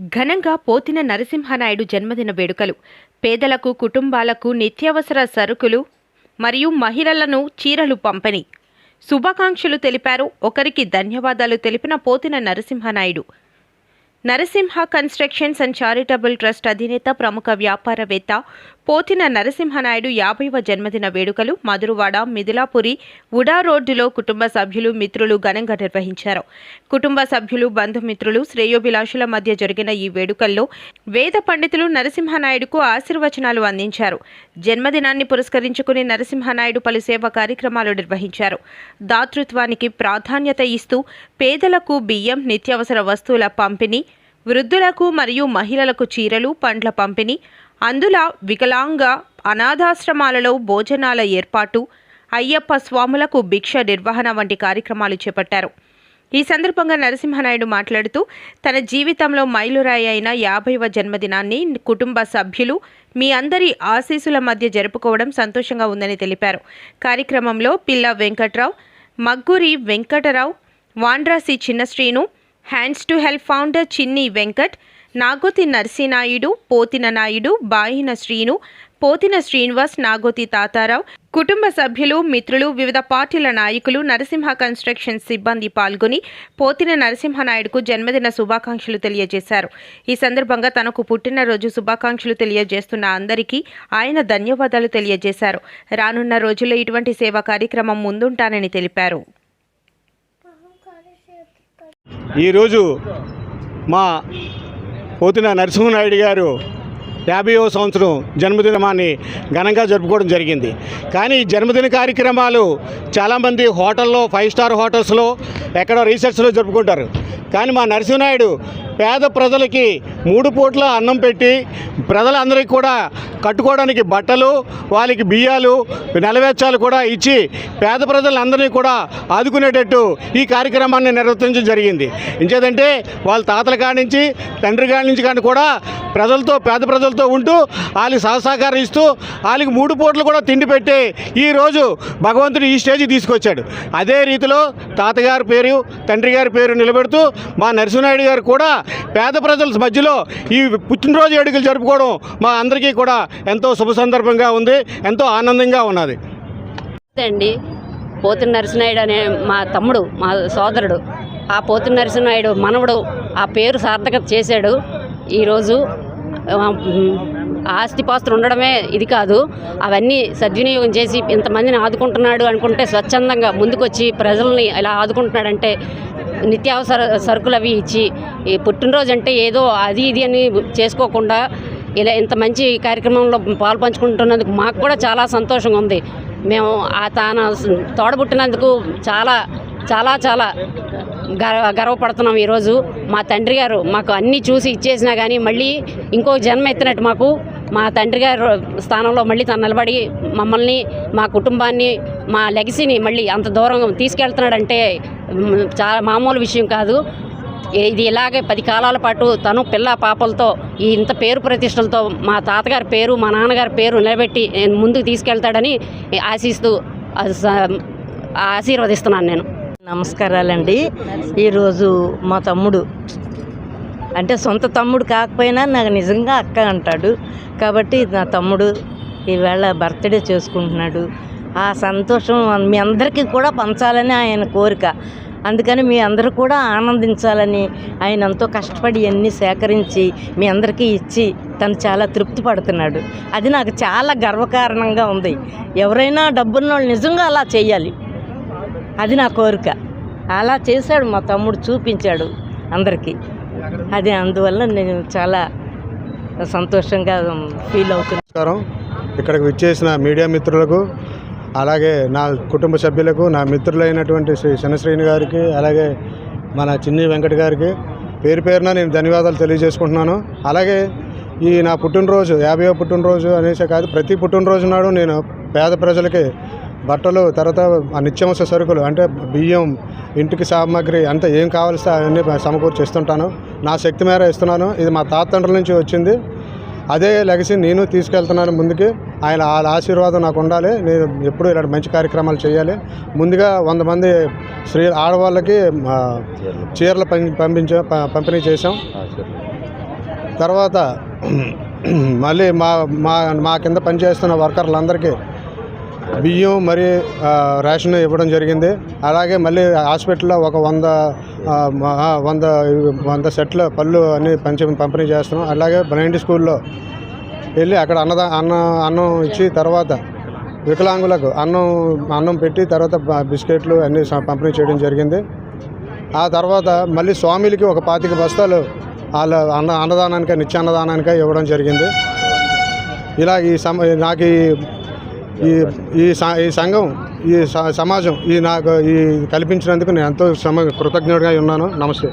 ఘనంగా పోతిన నరసింహనాయుడు జన్మదిన వేడుకలు. పేదలకు కుటుంబాలకు నిత్యావసర సరుకులు మరియు మహిళలను చీరలు పంపిణీ. శుభాకాంక్షలు తెలిపారు. ఒకరికి ధన్యవాదాలు తెలిపిన Pothina Narasimhanaidu. Narasimha constructions and charitable trust అధినేత ప్రముఖ వ్యాపారవేత్త పోతిన నరసింహనాయుడు యాభైవ జన్మదిన వేడుకలు మధురవాడ మిథిలాపురి ఉడా రోడ్డులో కుటుంబ సభ్యులు మిత్రులు ఘనంగా నిర్వహించారు. కుటుంబ సభ్యులు బంధుమిత్రులు శ్రేయోభిలాషుల మధ్య జరిగిన ఈ వేడుకల్లో వేద పండితులు నరసింహనాయుడుకు ఆశీర్వచనాలు అందించారు. జన్మదినాన్ని పురస్కరించుకుని నరసింహనాయుడు పలు సేవా కార్యక్రమాలు నిర్వహించారు. దాతృత్వానికి ప్రాధాన్యత ఇస్తూ పేదలకు బియ్యం నిత్యావసర వస్తువుల పంపిణీ వృద్ధులకు మరియు మహిళలకు చీరలు పండ్ల పంపిణీ అందులా వికలాంగ అనాథాశ్రమాలలో భోజనాల ఏర్పాటు అయ్యప్ప స్వాములకు భిక్ష నిర్వహణ వంటి కార్యక్రమాలు చేపట్టారు. ఈ సందర్భంగా నరసింహనాయుడు మాట్లాడుతూ తన జీవితంలో మైలురాయి అయిన యాభైవ జన్మదినాన్ని కుటుంబ సభ్యులు మీ అందరి ఆశీస్సుల మధ్య జరుపుకోవడం సంతోషంగా ఉందని తెలిపారు. కార్యక్రమంలో Pilla Venkatrao Magguri Venkatarao Vandrasi Chinna Srinu hands to help founder Chinni Venkat Nagoti నర్సీనాయుడు Pothina Naidu బాయిన Srinu Pothina Srinivas Nagoti Tatarao కుటుంబ సభ్యులు మిత్రులు వివిధ పార్టీల నాయకులు నరసింహ కన్స్ట్రక్షన్ సిబ్బంది పాల్గొని పోతిన నరసింహనాయుడుకు జన్మదిన శుభాకాంక్షలు తెలియజేశారు. ఈ సందర్భంగా తనకు పుట్టినరోజు శుభాకాంక్షలు తెలియజేస్తున్న అందరికీ ఆయన ధన్యవాదాలు తెలియజేశారు. రానున్న రోజుల్లో ఇటువంటి సేవా కార్యక్రమం ముందుంటానని తెలిపారు. ఈరోజు మా పోతిన నరసింహనాయుడు గారు యాభైవ సంవత్సరం జన్మదినమాన్ని ఘనంగా జరుపుకోవడం జరిగింది. కానీ జన్మదిన కార్యక్రమాలు చాలామంది హోటల్లో ఫైవ్ స్టార్ హోటల్స్లో ఎక్కడో రీసెర్చ్లో జరుపుకుంటారు. కానీ మా నరసింహనాయుడు పేద ప్రజలకి మూడు పూట్ల అన్నం పెట్టి ప్రజలందరికీ కూడా కట్టుకోవడానికి బట్టలు వాళ్ళకి బియ్యాలు నెలవేర్చాలు కూడా ఇచ్చి పేద ప్రజలందరినీ కూడా ఆదుకునేటట్టు ఈ కార్యక్రమాన్ని నిర్వర్తించడం జరిగింది. ఇంకేదంటే వాళ్ళ తాతల కాడి నుంచి తండ్రి కాడి నుంచి కానీ కూడా ప్రజలతో పేద ప్రజలతో ఉంటూ వాళ్ళకి సహసహకారం ఇస్తూ వాళ్ళకి మూడు పూటలు కూడా తిండి పెట్టి ఈరోజు భగవంతుడు ఈ స్టేజ్కి తీసుకొచ్చాడు. అదే రీతిలో తాతగారి పేరు తండ్రి గారి పేరు నిలబెడుతూ మా నరసింహనాయుడు గారు కూడా పేద ప్రజల మధ్యలో ఈ పుట్టినరోజు వేడుకలు జరుపుకోవడం మా అందరికీ కూడా ఎంతో శుభ సందర్భంగా ఉంది ఎంతో ఆనందంగా ఉన్నది. అండి పోతిన నరసింహాయుడు అనే మా తమ్ముడు మా సోదరుడు. ఆ పోతిన నరసింహాయుడు మనవడు ఆ పేరు సార్థకత చేశాడు. ఈరోజు ఆస్తిపాస్తులు ఉండడమే ఇది కాదు. అవన్నీ సద్వినియోగం చేసి ఇంతమందిని ఆదుకుంటున్నాడు అనుకుంటే స్వచ్ఛందంగా ముందుకొచ్చి ప్రజల్ని ఇలా ఆదుకుంటున్నాడంటే నిత్యావసర సరుకులు అవి ఇచ్చి ఈ పుట్టినరోజు అంటే ఏదో అది ఇది అని చేసుకోకుండా ఇలా ఇంత మంచి కార్యక్రమంలో పాలు పంచుకుంటున్నందుకు మాకు కూడా చాలా సంతోషంగా ఉంది. మేము ఆ తాన తోడబుట్టినందుకు చాలా చాలా చాలా గర్వ గర్వపడుతున్నాం ఈరోజు. మా తండ్రి గారు మాకు అన్నీ చూసి ఇచ్చేసినా కానీ మళ్ళీ ఇంకో జన్మ ఎత్తినట్టు మాకు మా తండ్రి గారు స్థానంలో మళ్ళీ తను నిలబడి మమ్మల్ని మా కుటుంబాన్ని మా లెగసీని మళ్ళీ అంత దూరం తీసుకెళ్తున్నాడంటే చాలా మామూలు విషయం కాదు. ఇది ఇలాగే పది కాలాల పాటు తను పిల్ల పాపలతో ఇంత పేరు ప్రతిష్టలతో మా తాతగారి పేరు మా నాన్నగారి పేరు నిలబెట్టి ముందుకు తీసుకెళ్తాడని ఆశిస్తూ ఆశీర్వదిస్తున్నాను నేను. నమస్కారాలండి. ఈరోజు మా తమ్ముడు అంటే సొంత తమ్ముడు కాకపోయినా నాకు నిజంగా అక్క అంటాడు. కాబట్టి నా తమ్ముడు ఈవేళ బర్త్డే చేసుకుంటున్నాడు. ఆ సంతోషం మీ అందరికీ కూడా పంచాలని ఆయన కోరిక. అందుకని మీ అందరూ కూడా ఆనందించాలని ఆయన ఎంతో కష్టపడి అన్నీ సేకరించి మీ అందరికీ ఇచ్చి తను చాలా తృప్తి పడుతున్నాడు. అది నాకు చాలా గర్వకారణంగా ఉంది. ఎవరైనా డబ్బున్న వాళ్ళు నిజంగా అలా చేయాలి అది నా కోరిక. అలా చేశాడు మా తమ్ముడు చూపించాడు అందరికీ. అది అందువల్ల నేను చాలా సంతోషంగా ఫీల్ అవుతున్నాను నమస్కారం. ఇక్కడికి విచ్చేసిన మీడియా మిత్రులకు అలాగే నా కుటుంబ సభ్యులకు నా మిత్రులైనటువంటి శ్రీ శనశ్రీని గారికి అలాగే మన చిన్ని వెంకట గారికి పేరు పేరున నేను ధన్యవాదాలు తెలియజేసుకుంటున్నాను. అలాగే ఈ నా పుట్టినరోజు యాభైవ పుట్టినరోజు అనేసే కాదు ప్రతి పుట్టినరోజు నాడు నేను పేద ప్రజలకి బట్టలు తర్వాత నిత్యావసర సరుకులు అంటే బియ్యం ఇంటికి సామాగ్రి అంతా ఏం కావాల్సి అవన్నీ సమకూర్చి ఇస్తుంటాను. నా శక్తి మేర ఇస్తున్నాను. ఇది మా తాతండ్రుల నుంచి వచ్చింది. అదే లెగసీ నేను తీసుకెళ్తున్నాను ముందుకి. ఆయన వాళ్ళ ఆశీర్వాదం నాకు ఉండాలి. నేను ఎప్పుడూ ఇలాంటి మంచి కార్యక్రమాలు చేయాలి. ముందుగా వంద మంది స్త్రీ ఆడవాళ్ళకి చీరలు పంపించా పంపిణీ చేశాం. తర్వాత మళ్ళీ మా మా మా కింద పనిచేస్తున్న వర్కర్లందరికీ బియ్యం మరి రేషన్ ఇవ్వడం జరిగింది. అలాగే మళ్ళీ హాస్పిటల్లో ఒక వంద వంద వంద సెట్ల పళ్ళు అన్ని పంచి పంపిణీ చేస్తున్నాం. అలాగే బ్లైండ్ స్కూల్లో వెళ్ళి అక్కడ అన్నదా అన్న అన్నం ఇచ్చి తర్వాత వికలాంగులకు అన్నం అన్నం పెట్టి తర్వాత బిస్కెట్లు అన్నీ పంపిణీ చేయడం జరిగింది. ఆ తర్వాత మళ్ళీ స్వామిలకి ఒక పాతిక బస్తాలు వాళ్ళ అన్న అన్నదానానికి నిత్యాన్నదానానికి ఇవ్వడం జరిగింది. ఇలా ఈ సమ నాకు ఈ- ఈ ఈ స- ఈ సంఘం ఈ స- సమాజం ఈ నాకు ఈ కల్పించినందుకు నేను ఎంతో సమ కృతజ్ఞుడిగా ఉన్నాను. నమస్తే.